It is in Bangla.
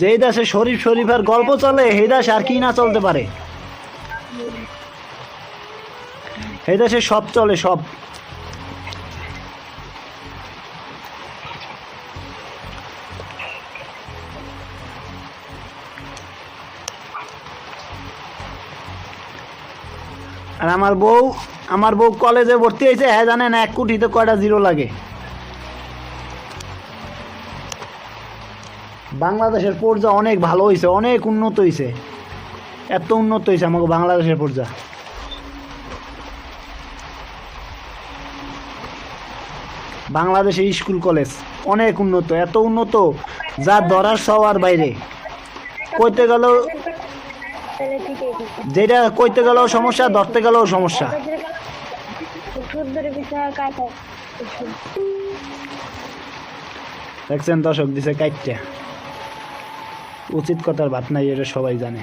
যেই দেশে শরীফ শরীফের গল্প চলে, সেই দেশে আর কি না চলতে পারে? সেই দেশে সব চলে, সব। আর আমার বউ আমার বউ কলেজে ভর্তি হয়েছে হ্যাঁ জানে না এক কোটিতে কয়টা জিরো লাগে? বাংলাদেশের পর্যা অনেক ভালো হয়েছে অনেক উন্নত হয়েছে এত উন্নত হয়েছে আমাকে বাংলাদেশের পর্যা। বাংলাদেশের স্কুল, কলেজ অনেক উন্নত, এত উন্নত যা ধরার সবার বাইরে। কইতে আছে যেটা কইতে গেলেও সমস্যা, ধরতে গেলেও সমস্যা। দেখছেন দর্শক, দিছে কাইটটা। উচিত কথার ভাত নাই এটা সবাই জানে।